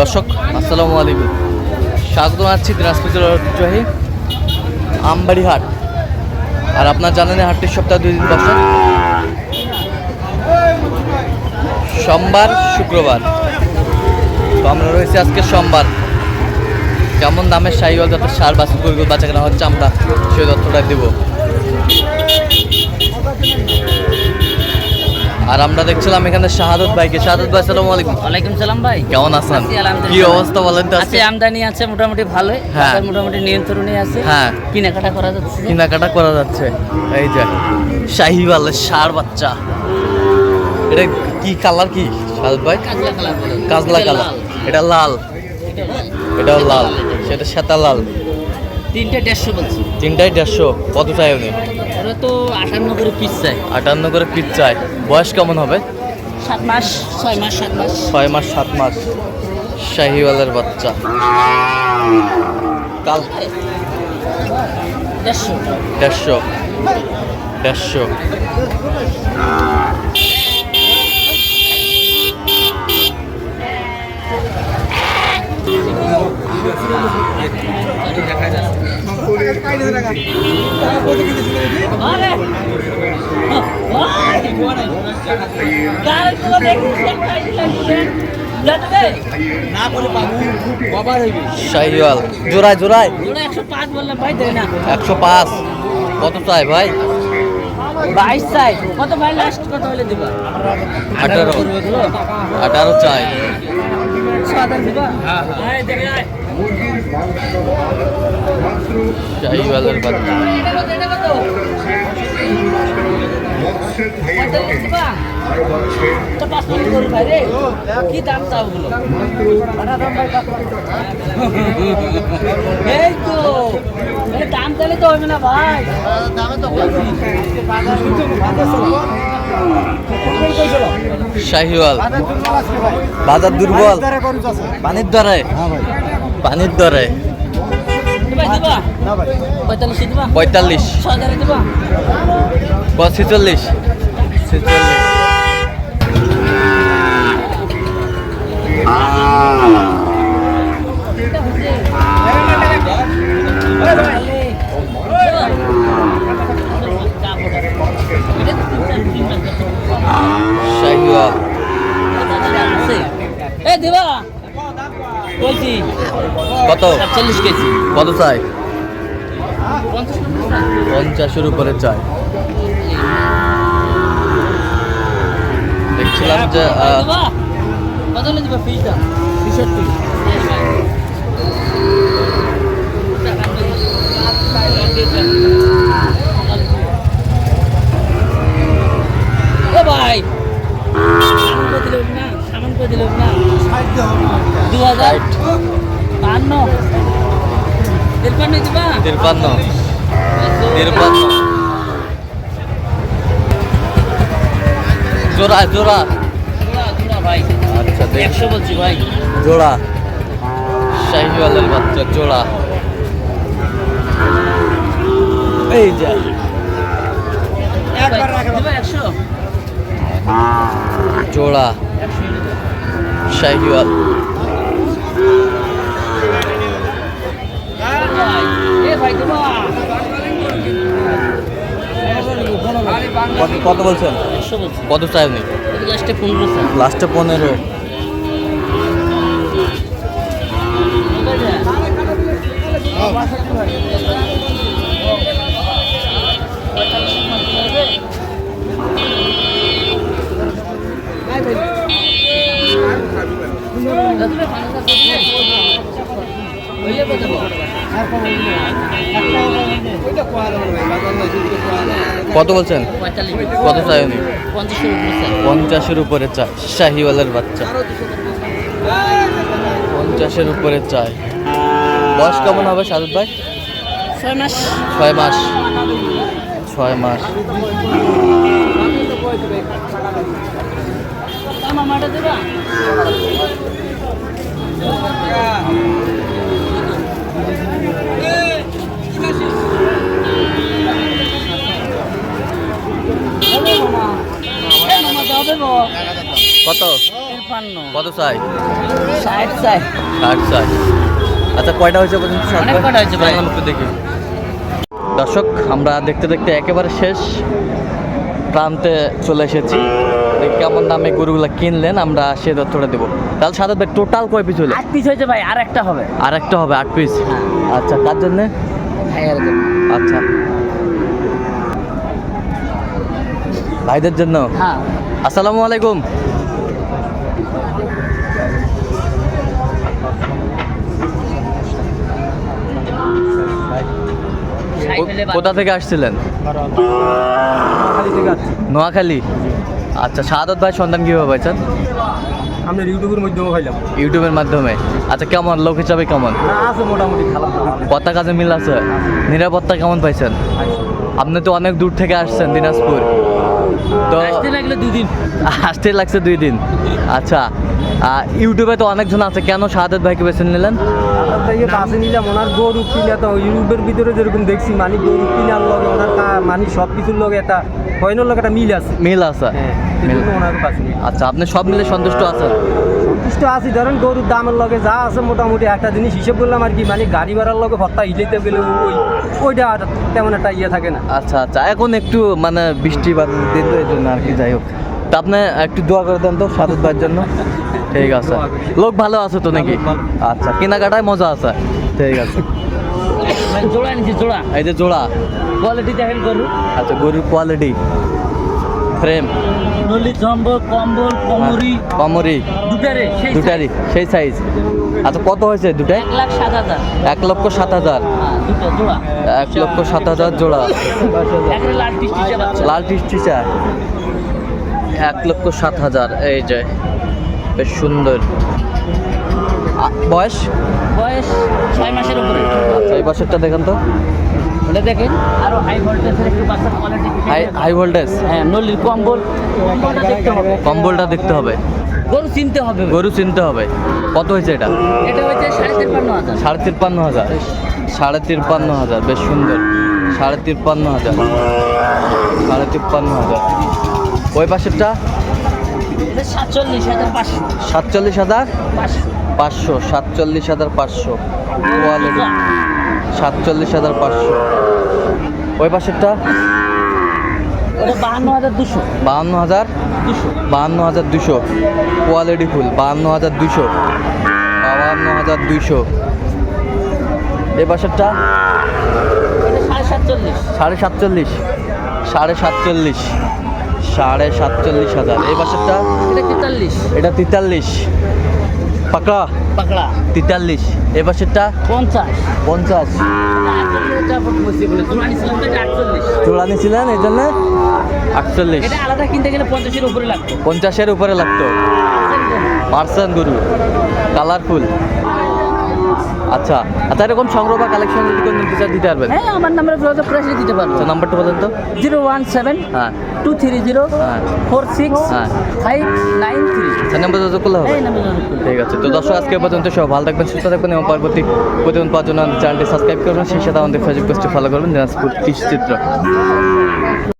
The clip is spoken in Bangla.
দর্শক, আসসালামু আলাইকুম। স্বাগত জানাচ্ছি দিনাজপুর জেলার ঐতিহ্যবাহী আমবাড়ি হাট। আর আপনার জানেন হাটটি সপ্তাহে দুই দিন বসে। সোমবার, শুক্রবার। তো আমরা রয়েছি আজকে সোমবার। কেমন দামের সাইওয়াল যত সার বাছু গরু বাচ্চা কেনা হচ্ছে আমরা সেই তথ্যটা দেব। আর আমরা দেখছিলাম এখানে শাহাদত ভাইকে। শাহাদত ভাই আসসালামু আলাইকুম। ওয়ালাইকুম সালাম ভাই। কেমন আছেন? কি অবস্থা বলেন তো আছে আমদানি আছে মোটামুটি ভালোই। হ্যাঁ। মোটামুটি নিয়ন্ত্রণে আছে। হ্যাঁ। কেনাকাটা করা যাচ্ছে। কেনাকাটা করা যাচ্ছে। এই যে শাহিওয়াল সার বাচ্চা। এটা কি কালার কি শাহাদত ভাই? Kajla colour Kajla colour. লাল। এটা লাল। এটা লাল। এটাও লাল। সেটা সাদা লাল। তিনটে দেড়শো বলছি। তিনটাই দেড়শো। কত চাই উনি? ওরা তো আটান্ন করে পিস চাই। আটান্ন করে পিস চাই। বয়স কেমন হবে? সাত মাস ছয় মাস সাত মাস। ছয় মাস সাত মাস। শাহিওয়ালের বাচ্চা। কাল দেড়শো। দেড়শো। দেড়শো। আরে! ওই! শাহিওয়াল জোড়ায় জোড়ায়। ওরা একশো পাঁচ। বললাম ভাই দেয় একশো পাঁচ কত চাই ভাই? বাইশ চাই। কত ভাই? লাস্ট কত হলে দিবা? আঠারো। আঠারো চাই। দিবা? হ্যাঁ দেখে আয় শাহিওয়ালের বাচ্চা পঁয়তাল্লিশ দিবা তো পাঁচ মিনিট করুন ভাই রে কি দাম ভাই শাহিওয়াল বাজার দুর্বল পানির ভাই পঁয়তাল্লিশ দিবা? পঁয়তাল্লিশ। ছেচল্লিশ শাহিওয়াল এ দিবা? কত? সাতচল্লিশ কেজি। কত চাই? পঞ্চাশের উপরে চাই। দেখছিলাম যে ও ভাই। সামান করে দিল না? দু হাজার বান্ন তিরপান্ন দিবা? তিরপান্ন। তিরপান্ন। জোড়া জোড়া। জোড়া ভাই। আচ্ছা একশো বলছি ভাই। জোড়া। শাহিওয়ালের বাচ্চা জোড়া। এই যা। দিবা একশো জোড়া। শাহিওয়াল কত বলছেন? কত চাই উনি লাস্টে পনেরো লাস্টে পনেরো। কত বলছেন? কত চাই উনি? পঞ্চাশের উপরে চাই। শাহিওয়ালের বাচ্চা। পঞ্চাশের উপরে চাই। বয়স কেমন হবে সারদ ভাই? ছয় মাস। ছয় মাস। ছয় মাস। দেবো? কত? কত চাই? ষাট চাই। ষাট চাই। আচ্ছা কয়টা হয়েছে পর্যন্ত? কয়টা হয়েছে একটু দেখি। দর্শক আমরা দেখতে দেখতে একেবারে শেষ প্রান্তে চলে এসেছি। কেমন দামে গরুগুলো কিনলেন আমরা সে তথ্যটা দেবো। তাহলে সাদা ভাই টোটাল কয় পিস হলো আট পিস হয়েছে ভাই আর একটা হবে। আর একটা হবে আট পিস হ্যাঁ। আচ্ছা কার জন্যে। আচ্ছা। ভাইদের জন্য? হ্যাঁ। আসসালামু আলাইকুম। কোথা থেকে আসছিলেন? নোয়াখালী? আচ্ছা সাদত ভাই সন্ধান কীভাবে পাইছেন? আমরা ইউটিউবের মাধ্যমে খাইলাম ইউটিউবের মাধ্যমে। আচ্ছা কেমন? লোক হিসাবে কেমন? আছে মোটামুটি খারাপ কথা কাজে মিল আছে? নিরাপত্তা কেমন পাইছেন? আপনি তো অনেক দূর থেকে আসছেন দিনাজপুর। তো আসতে লাগলে দুদিন। আসতে লাগছে দুই দিন। আচ্ছা ইউটিউবে তো অনেকজন আছে কেন শাহাদত ভাইকে বেছে নিলেন? বাসে নিলাম ওনার গরু কিনা তো ইউটিউবের ভিতরে যেরকম দেখছি মানে গরু কিনার লগে ওনার মানে সব কিছুর লগে একটা কয়েনের লগে একটা মিল আছে। মিল আছে। হ্যাঁ আচ্ছা আপনি সব মিলে সন্তুষ্ট আছেন? সন্তুষ্ট আছি ধরেন গরুর দামের লগে যা আছে মোটামুটি একটা জিনিস হিসেব করলাম আর কি মানে গাড়ি ভাড়ার লগে ভত্তা হিলাইতে গেলে ওই ওইটা তেমন একটা ইয়ে থাকে না। আচ্ছা আচ্ছা এখন একটু মানে বৃষ্টি দিন তো এই জন্য আর কি যাই হোক। তা আপনি একটু দোয়া করে দেন তো সাদত ভাইয়ের জন্য। ঠিক আছে। লোক ভালো আছে তো নাকি? আচ্ছা কেনাকাটায় মজা আছে। ঠিক আছে। জোড়া জোড়া। এই যে জোড়া। কোয়ালিটি দেখেন গরু। আচ্ছা গরুর কোয়ালিটি ফ্রেম নলি জম্বল কম্বল কমরি। কমরি। দুটারে সেই সেই সাইজ আচ্ছা কত হয়েছে এক লাখ সাত হাজার। এক লক্ষ সাত হাজার। হ্যাঁ, জোড়া। এক লক্ষ সাত হাজার জোড়া। লাল টিস্টি বাচ্চা লাল এক লক্ষ সাত হাজার। এই যে বেশ সুন্দর। বয়স? বয়স ছয় মাসের উপরে। আচ্ছা এই বছরটা দেখেন তো। ওটা দেখেন আরও হাই ভোল্টেজের একটু বাচ্চা কোয়ালিটি হাই হাই ভোল্টেজ হ্যাঁ নলির কম্বল কম্বলটা দেখতে হবে। কম্বলটা দেখতে হবে। গরু চিনতে হবে। গরু চিনতে হবে। কত হয়েছে এটা? এটা হচ্ছে সাড়ে তিপ্পান্ন হাজার। সাড়ে তিপ্পান্ন হাজার। সাড়ে তিপ্পান্ন হাজার বেশ সুন্দর। সাড়ে তিপ্পান্ন হাজার। সাড়ে তিপ্পান্ন হাজার। ওই পাশেরটা? সাতচল্লিশ হাজার পাঁচশো। সাতচল্লিশ হাজার পাঁচশো। সাতচল্লিশ হাজার পাঁচশো। কোয়ালিটি সাতচল্লিশ হাজার পাঁচশো। ওই পাশেরটা? বাহান্ন হাজার দুশো। বাহান্ন হাজার দুশো। বাহান্ন হাজার দুশো। কোয়ালিটি ফুল বাহান্ন হাজার দুশো। বাহান্ন হাজার দুইশো এ পাশেরটা? এটা সাড়ে সাতচল্লিশ। সাড়ে সাতচল্লিশ। সাড়ে সাতচল্লিশ। সাড়ে সাতচল্লিশ হাজার। এই পাশেরটা? এটা তেতাল্লিশ। এটা তেতাল্লিশ। পাকড়া? পাকড়া। তেতাল্লিশ। এই পাশেরটা? পঞ্চাশ। পঞ্চাশ। চূড়া নিয়েছিলেন এই জন্য? আটচল্লিশ। এটা আলাদা কিনতে গেলে পঞ্চাশের উপরে লাগবে পঞ্চাশের উপরে লাগতো। পার্সেন্ট গরু। কালারফুল। আচ্ছা আচ্ছা এরকম সংগ্রহ বা কালেকশন যদি কোনো নিতে চান দিতে পারবেন? হ্যাঁ আমার নাম্বারে যোগাযোগ করে আসলে দিতে পারব। আচ্ছা নাম্বারটা বলেন তো। জিরো ওয়ান সেভেন হ্যাঁ। টু থ্রি জিরো হ্যাঁ। ফোর সিক্স হ্যাঁ। Five nine three. আচ্ছা নাম্বার যোগাযোগ করলে হবে। ঠিক আছে তো দর্শক আজকে পর্যন্ত সব ভালো থাকবেন সুস্থ থাকবেন এবং পরবর্তী প্রতিদিন পাওয়ার জন্য চ্যানেলটি সাবস্ক্রাইব করবেন সেই সাথে আমাদের ফেসবুক পেজটি ফলো করবেন দিনাজপুর কৃষি চিত্র।